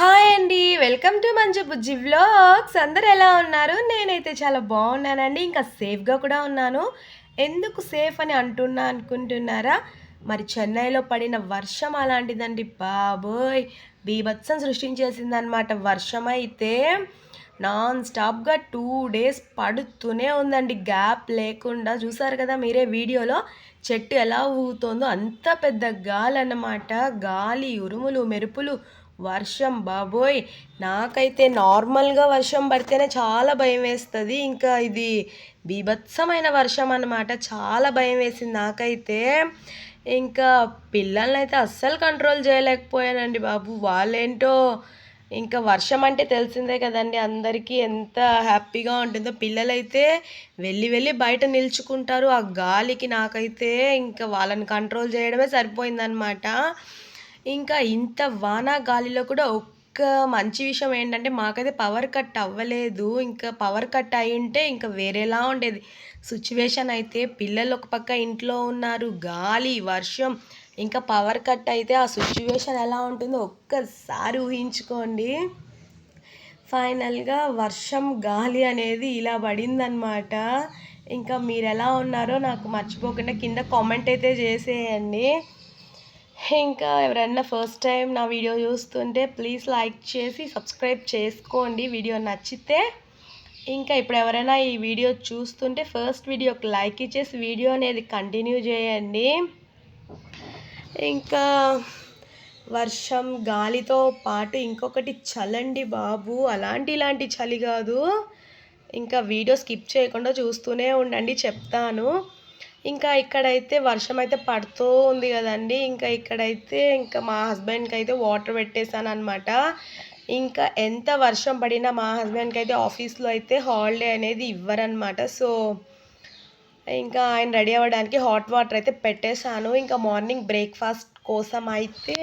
Hi అండి. Welcome to మంచి బుజ్జి vlogs. అందరు ఎలా ఉన్నారు? నేనైతే చాలా బాగున్నానండి. ఇంకా సేఫ్గా కూడా ఉన్నాను. ఎందుకు సేఫ్ అని అంటున్నా అనుకుంటున్నారా? మరి చెన్నైలో పడిన వర్షం అలాంటిదండి బాబోయ్. బీభత్సం సృష్టించేసిందనమాట వర్షం అయితే. నాన్ స్టాప్గా టూ డేస్ పడుతూనే ఉందండి. గ్యాప్ లేకుండా చూసారు కదా మీరే వీడియోలో. చెట్టు ఎలా ఊగుతోందో అంత పెద్ద గాలి అన్నమాట. గాలి ఉరుములు మెరుపులు వర్షం బాబోయ్. నాకైతే నార్మల్గా వర్షం పడితేనే చాలా భయం వేస్తుంది. ఇంకా ఇది బీభత్సమైన వర్షం అన్నమాట. చాలా భయం వేసింది నాకైతే. ఇంకా పిల్లల్ని అయితే అస్సలు కంట్రోల్ చేయలేకపోయానండి బాబు. వాళ్ళేంటో ఇంకా వర్షం అంటే తెలిసిందే కదండి. అందరికీ ఎంత హ్యాపీగా ఉంటుందో. పిల్లలైతే వెళ్ళి వెళ్ళి బయట నిల్చుకుంటారు. ఆ గాలికి నాకైతే ఇంకా వాళ్ళని కంట్రోల్ చేయడమే సరిపోయిందనమాట ఇంకా ఇంత వాన గాలిలో కూడా ఒక్క మంచి విషయం ఏంటంటే మాకైతే పవర్ కట్ అవ్వలేదు. ఇంకా పవర్ కట్ అయి ఉంటే ఇంకా వేరేలా ఉండేది. సిచ్యువేషన్ అయితే పిల్లలు ఒక పక్క ఇంట్లో ఉన్నారు గాలి వర్షం ఇంకా పవర్ కట్ అయితే ఆ సిచ్యువేషన్ ఎలా ఉంటుందో ఒక్కసారి ఊహించుకోండి. ఫైనల్గా వర్షం గాలి అనేది ఇలా పడిందనమాట ఇంకా మీరు ఎలా ఉన్నారో నాకు మర్చిపోకుండా కింద కామెంట్ అయితే చేసేయండి. ఇంకా ఎవరైనా ఫస్ట్ టైం నా వీడియో చూస్తుంటే ప్లీజ్ లైక్ చేసి సబ్స్క్రైబ్ చేసుకోండి. వీడియో నచ్చితే ఇంకా ఇప్పుడు ఎవరైనా ఈ వీడియో చూస్తుంటే ఫస్ట్ వీడియోకి లైక్ ఇచ్చేసి వీడియో అనేది కంటిన్యూ చేయండి. ఇంకా వర్షం గాలితో పాటు ఇంకొకటి చలండి బాబు. అలాంటి ఇలాంటి చలి కాదు. ఇంకా వీడియో స్కిప్ చేయకుండా చూస్తూనే ఉండండి చెప్తాను. ఇంకా ఇక్కడైతే వర్షం అయితే పడుతూ ఉంది కదండి. ఇంకా ఇక్కడైతే ఇంకా మా హస్బెండ్కి అయితే వాటర్ పెట్టేశాను అనమాట ఇంకా ఎంత వర్షం పడినా మా హస్బెండ్కి అయితే ఆఫీస్లో అయితే హాలిడే అనేది ఇవ్వరనమాట సో ఇంకా ఆయన రెడీ అవ్వడానికి హాట్ వాటర్ అయితే పెట్టేశాను. ఇంకా మార్నింగ్ బ్రేక్ఫాస్ట్ కోసం అయితే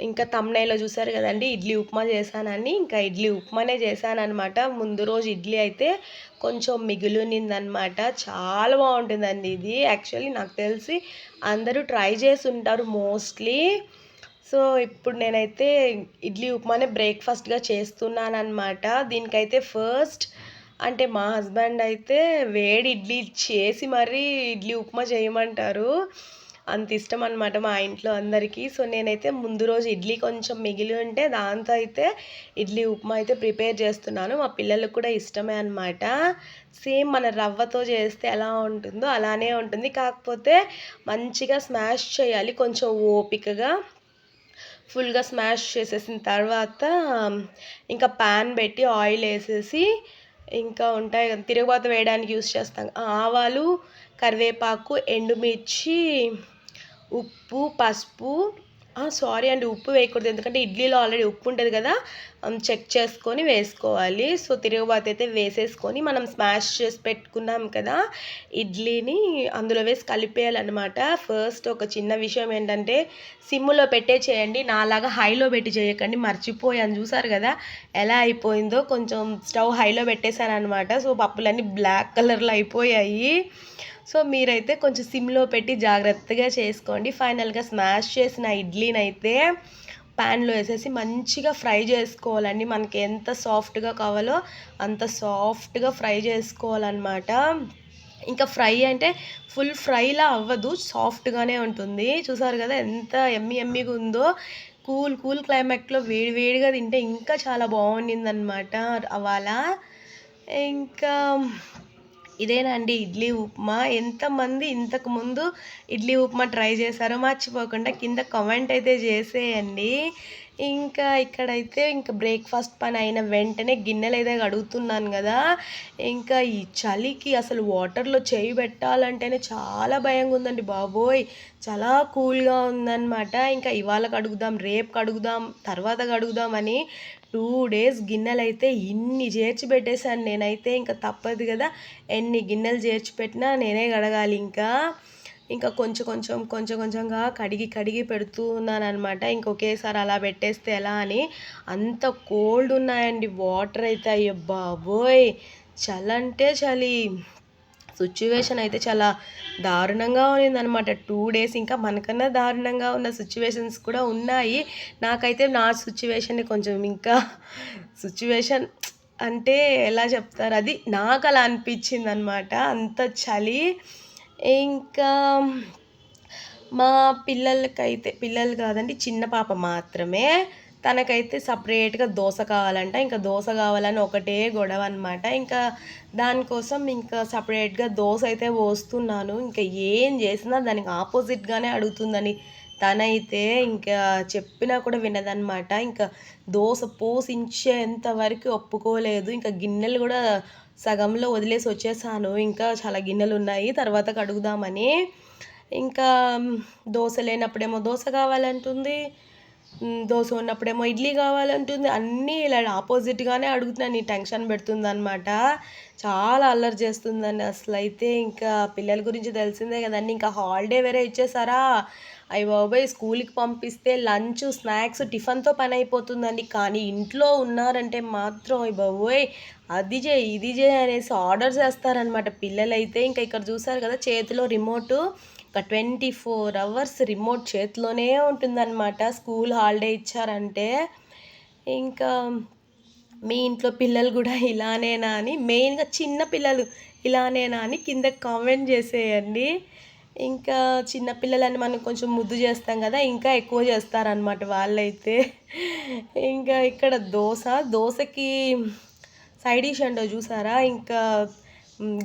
ఇంకా తమ్నైలో చూసారు కదండి ఇడ్లీ ఉప్మా చేశానని. ఇంకా ఇడ్లీ ఉప్మానే చేశాను అనమాట ముందు రోజు ఇడ్లీ అయితే కొంచెం మిగిలినిందనమాట చాలా బాగుంటుందండి ఇది. యాక్చువల్లీ నాకు తెలిసి అందరూ ట్రై చేసి ఉంటారు మోస్ట్లీ. సో ఇప్పుడు నేనైతే ఇడ్లీ ఉప్మానే బ్రేక్ఫాస్ట్గా చేస్తున్నాను దీనికైతే ఫస్ట్ అంటే మా హస్బెండ్ అయితే వేడి ఇడ్లీ చేసి మరీ ఇడ్లీ ఉప్మా చేయమంటారు. అంత ఇష్టం అనమాట మా ఇంట్లో అందరికీ. సో నేనైతే ముందు రోజు ఇడ్లీ కొంచెం మిగిలి ఉంటే దాంతో అయితే ఇడ్లీ ఉప్మా అయితే ప్రిపేర్ చేస్తున్నాను. మా పిల్లలకు కూడా ఇష్టమే అనమాట సేమ్ మన రవ్వతో చేస్తే ఎలా ఉంటుందో అలానే ఉంటుంది. కాకపోతే మంచిగా స్మాష్ చేయాలి. కొంచెం ఓపికగా ఫుల్గా స్మాష్ చేసేసిన తర్వాత ఇంకా ప్యాన్ పెట్టి ఆయిల్ వేసేసి ఇంకా ఉంటాయి తిరుగుబాత వేయడానికి యూస్ చేస్తాం. ఆవాలు కరివేపాకు ఎండుమిర్చి ఉప్పు పసుపు. సారీ అండి ఉప్పు వేయకూడదు. ఎందుకంటే ఇడ్లీలో ఆల్రెడీ ఉప్పు ఉంటుంది కదా చెక్ చేసుకొని వేసుకోవాలి. సో తిరుగుబాత అయితే వేసేసుకొని మనం స్మాష్ చేసి పెట్టుకున్నాం కదా ఇడ్లీని అందులో వేసి కలిపేయాలన్నమాట. ఫస్ట్ ఒక చిన్న విషయం ఏంటంటే సిమ్లో పెట్టే చేయండి. నాలాగా హైలో పెట్టి చేయకండి. మర్చిపోయాను. చూసారు కదా ఎలా అయిపోయిందో. కొంచెం స్టవ్ హైలో పెట్టేశాను అనమాట సో పప్పులన్నీ బ్లాక్ కలర్లో అయిపోయాయి. సో మీరైతే కొంచెం సిమ్లో పెట్టి జాగ్రత్తగా చేసుకోండి. ఫైనల్గా స్మాష్ చేసిన ఇడ్లీనైతే ప్యాన్లో వేసేసి మంచిగా ఫ్రై చేసుకోవాలండి. మనకి ఎంత సాఫ్ట్గా కావాలో అంత సాఫ్ట్గా ఫ్రై చేసుకోవాలన్నమాట. ఇంకా ఫ్రై అంటే ఫుల్ ఫ్రైలా అవ్వదు సాఫ్ట్గానే ఉంటుంది. చూసారు కదా ఎంత ఎమ్మి ఎమ్మిగా ఉందో. కూల్ కూల్ క్లైమేట్లో వేడి వేడిగా తింటే ఇంకా చాలా బాగుండిందనమాట అవాళ ఇంకా ఇదేనండి ఇడ్లీ ఉప్మా. ఎంతమంది ఇంతకుముందు ఇడ్లీ ఉప్మా ట్రై చేశారో మర్చిపోకుండా కింద కామెంట్ అయితే చేసేయండి. ఇంకా ఇక్కడైతే ఇంకా బ్రేక్ఫాస్ట్ పని అయిన వెంటనే గిన్నెలు అయితే కడుగుతున్నాను కదా. ఇంకా ఈ చలికి అసలు వాటర్లో చేయి పెట్టాలంటేనే చాలా భయంగా ఉందండి బాబోయ్. చాలా కూల్గా ఉందన్నమాట. ఇంకా ఇవాళ కడుగుదాం రేపు కడుగుదాం తర్వాత కడుగుదామని టూ డేస్ గిన్నెలు అయితే ఇన్ని చేర్చి పెట్టేశాను నేనైతే. ఇంకా తప్పదు కదా ఎన్ని గిన్నెలు చేర్చి పెట్టినా నేనే కడగాలి ఇంకా. ఇంకా కొంచెం కొంచెం కొంచెం కొంచెంగా కడిగి కడిగి పెడుతూ ఉన్నాను అనమాట ఇంకొకేసారి అలా పెట్టేస్తే ఎలా అని. అంత కోల్డ్ ఉన్నాయండి. వాటర్ అయితే అయ్యో బాబోయ్! చలి అంటే చలి. సిచ్యువేషన్ అయితే చాలా దారుణంగా ఉన్నదనమాట టూ డేస్ ఇంకా మనకన్నా దారుణంగా ఉన్న సిచ్యువేషన్స్ కూడా ఉన్నాయి. నాకైతే నా సిచ్యువేషన్ కొంచెం ఇంకా సిచ్యువేషన్ అంటే ఎలా చెప్తారు? అది నాకు అలా అనిపించింది అనమాట అంత చలి. ఇంకా మా పిల్లలకైతే పిల్లలు కాదండి చిన్న పాప మాత్రమే. తనకైతే సపరేట్గా దోశ కావాలంట. ఇంకా దోశ కావాలని ఒకటే గొడవ అనమాట ఇంకా దానికోసం ఇంకా సపరేట్గా దోశ అయితే పోస్తున్నాను. ఇంకా ఏం చేసినా దానికి ఆపోజిట్గానే అడుగుతుందని తనైతే ఇంకా చెప్పినా కూడా వినదనమాట ఇంకా దోశ పోసించేంత వరకు ఒప్పుకోలేదు. ఇంకా గిన్నెలు కూడా సగంలో వదిలేసి వచ్చేసాను. ఇంకా చాలా గిన్నెలు ఉన్నాయి తర్వాత కడుగుదామని. ఇంకా దోశ లేనప్పుడేమో దోశ కావాలంటుంది దోశ ఉన్నప్పుడేమో ఇడ్లీ కావాలంటుంది. అన్నీ ఇలా ఆపోజిట్గానే అడుగుతున్నాను. టెన్షన్ పెడుతుందనమాట చాలా అల్లరి చేస్తుందండి అసలు అయితే ఇంకా పిల్లల గురించి తెలిసిందే కదండి. ఇంకా హాలిడే వేరే ఇచ్చేసారా? అయ్యి బాబాయ్ స్కూల్కి పంపిస్తే లంచ్ స్నాక్స్ టిఫిన్తో పని అయిపోతుందండి. కానీ ఇంట్లో ఉన్నారంటే మాత్రం అయ్యి బాబోయ్ అది చేయి ఇది చేయి అనేసి ఆర్డర్ చేస్తారనమాట పిల్లలైతే ఇంకా ఇక్కడ చూసారు కదా చేతిలో రిమోట్ ఒక ట్వంటీ ఫోర్ అవర్స్ రిమోట్ చేతిలోనే ఉంటుందన్నమాట. స్కూల్ హాలిడే ఇచ్చారంటే ఇంకా మీ ఇంట్లో పిల్లలు కూడా ఇలానేనా అని మెయిన్గా చిన్న పిల్లలు ఇలానేనా అని కింద కామెంట్ చేసేయండి. ఇంకా చిన్నపిల్లలని మనం కొంచెం ముద్దు చేస్తాం కదా ఇంకా ఎక్కువ చేస్తారనమాట వాళ్ళైతే. ఇంకా ఇక్కడ దోశ దోశకి సైడ్ డిష్ అంటో చూసారా? ఇంకా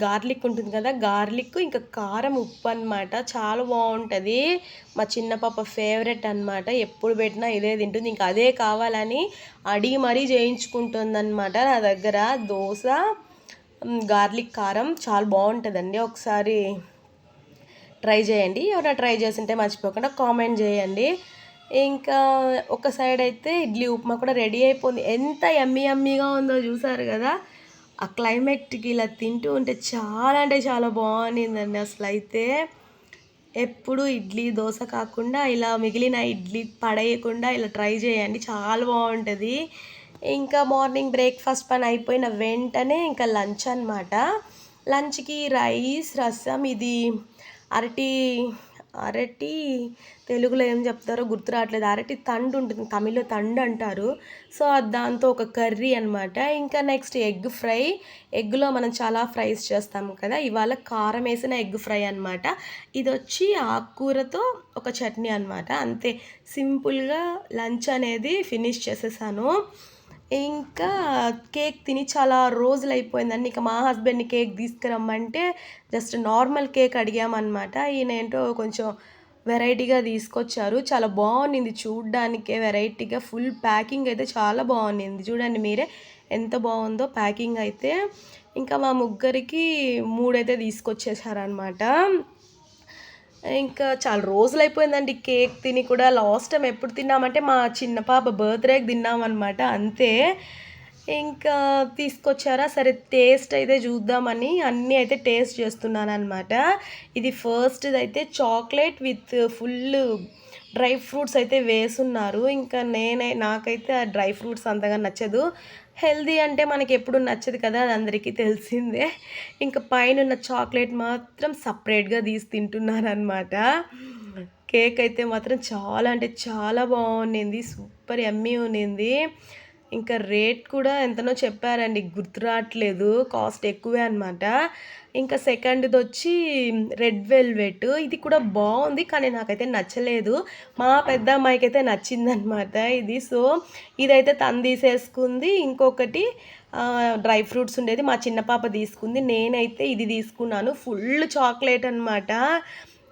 గార్లిక్ ఉంటుంది కదా గార్లిక్ ఇంకా కారం ఉప్పు అనమాట చాలా బాగుంటుంది. మా చిన్న పాప ఫేవరెట్ అనమాట ఎప్పుడు పెట్టినా ఇదే తింటుంది. ఇంకా అదే కావాలని అడిగి మరీ చేయించుకుంటుంది అనమాట నా దగ్గర. దోశ గార్లిక్ కారం చాలా బాగుంటుందండి. ఒకసారి ట్రై చేయండి. ఎవరైనా ట్రై చేసింటే మర్చిపోకుండా కామెంట్ చేయండి. ఇంకా ఒక సైడ్ అయితే ఇడ్లీ ఉప్మా కూడా రెడీ అయిపోయింది. ఎంత ఎమ్మి ఎమ్మిగా ఉందో చూసారు కదా? ఆ క్లైమేట్కి ఇలా తింటూ ఉంటే చాలా అంటే చాలా బాగుండిందండి అసలు అయితే ఎప్పుడు ఇడ్లీ దోశ కాకుండా ఇలా మిగిలిన ఇడ్లీ పడేయకుండా ఇలా ట్రై చేయండి. చాలా బాగుంటుంది. ఇంకా మార్నింగ్ బ్రేక్ఫాస్ట్ పని అయిపోయిన వెంటనే ఇంకా లంచ్ అనమాట లంచ్కి రైస్ రసం ఇది అరటి అరటి తెలుగులో ఏం చెప్తారో గుర్తు రావట్లేదు. అరటి తండు ఉంటుంది. తమిళ్ళో తండు అంటారు. సో దాంతో ఒక కర్రీ అనమాట ఇంకా నెక్స్ట్ ఎగ్ ఫ్రై. ఎగ్లో మనం చాలా ఫ్రైస్ చేస్తాము కదా. ఇవాళ కారం వేసిన ఎగ్ ఫ్రై అనమాట ఇది వచ్చి ఆకుకూరతో ఒక చట్నీ అనమాట అంతే. సింపుల్గా లంచ్ అనేది ఫినిష్ చేసేసాను. ఇంకా కేక్ తిని చాలా రోజులు అయిపోయిందండి ఇక మా హస్బెండ్ని కేక్ తీసుకురమ్మంటే జస్ట్ నార్మల్ కేక్ అడిగామన్నమాట. ఈయన ఏంటో కొంచెం వెరైటీగా తీసుకొచ్చారు. చాలా బాగుంది చూడ్డానికే వెరైటీగా. ఫుల్ ప్యాకింగ్ అయితే చాలా బాగుంది చూడండి మీరే ఎంత బాగుందో ప్యాకింగ్ అయితే. ఇంకా మా ముగ్గురికి మూడైతే తీసుకొచ్చేసారనమాట ఇంకా చాలా రోజులు అయిపోయిందండి కేక్ తిని కూడా. లాస్ట్ టైం ఎప్పుడు తిన్నామంటే మా చిన్న పాప బర్త్డేకి తిన్నామన్నమాట అంతే. ఇంకా తీసుకొచ్చారా? సరే టేస్ట్ అయితే చూద్దామని అన్నీ అయితే టేస్ట్ చేస్తున్నాను అనమాట ఇది ఫస్ట్ది అయితే chocolate with full dry fruits అయితే వేసున్నారు. ఇంకా నేనే నాకైతే ఆ డ్రై ఫ్రూట్స్ అంతగా నచ్చదు. హెల్దీ అంటే మనకి ఎప్పుడు నచ్చదు కదా అది అందరికీ తెలిసిందే. ఇంకా పైన చాక్లెట్ మాత్రం సపరేట్గా తీసి తింటున్నాను అనమాట కేక్ అయితే మాత్రం చాలా అంటే చాలా బాగుండింది. సూపర్ ఎమ్మీ ఉన్నింది ఇంకా రేట్ కూడా ఎంతనో చెప్పారండి. గుర్తు రావట్లేదు. కాస్ట్ ఎక్కువే అనమాట ఇంకా సెకండ్ది వచ్చి రెడ్ వెల్వెట్. ఇది కూడా బాగుంది కానీ నాకైతే నచ్చలేదు. మా పెద్ద అమ్మాయికి అయితే నచ్చిందనమాట ఇది. సో ఇదైతే తను తీసేసుకుంది. ఇంకొకటి డ్రై ఫ్రూట్స్ ఉండేది మా చిన్న పాప తీసుకుంది. నేనైతే ఇది తీసుకున్నాను. ఫుల్ చాక్లెట్ అనమాట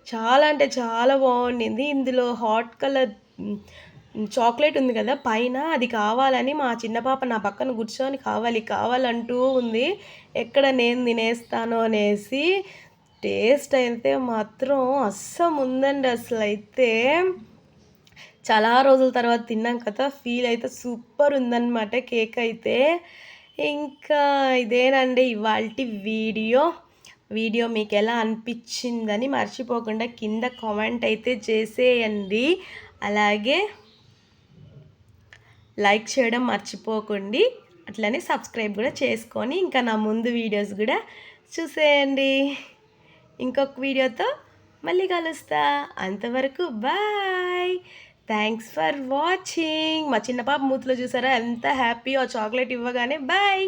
చాలా అంటే చాలా బాగుండింది. ఇందులో హాట్ కలర్ చాక్లెట్ ఉంది కదా పైన అది కావాలని మా చిన్న పాప నా పక్కన కూర్చొని కావాలి కావాలంటూ ఉంది. ఎక్కడ నేను తినేస్తాను అనేసి టేస్ట్ అయితే మాత్రం అస్సం ఉందండి అసలు అయితే చాలా రోజుల తర్వాత తిన్నాం కదా ఫీల్ అయితే సూపర్ ఉందన్నమాట కేక్ అయితే. ఇంకా ఇదేనండి ఇవాళ వీడియో. వీడియో మీకు ఎలా అనిపించిందని మర్చిపోకుండా కింద కామెంట్ అయితే చేసేయండి. అలాగే లైక్ చేయడం మర్చిపోకండి. అట్లనే సబ్స్క్రైబ్ కూడా చేసుకొని ఇంకా నా ముందు వీడియోస్ కూడా చూసేయండి. ఇంకొక వీడియోతో మళ్ళీ కలుస్తా. అంతవరకు బాయ్. థ్యాంక్స్ ఫర్ వాచింగ్ మా చిన్న పాప మూతిలో చూసారా? ఎంత హ్యాపీ ఆ చాక్లెట్ ఇవ్వగానే బాయ్.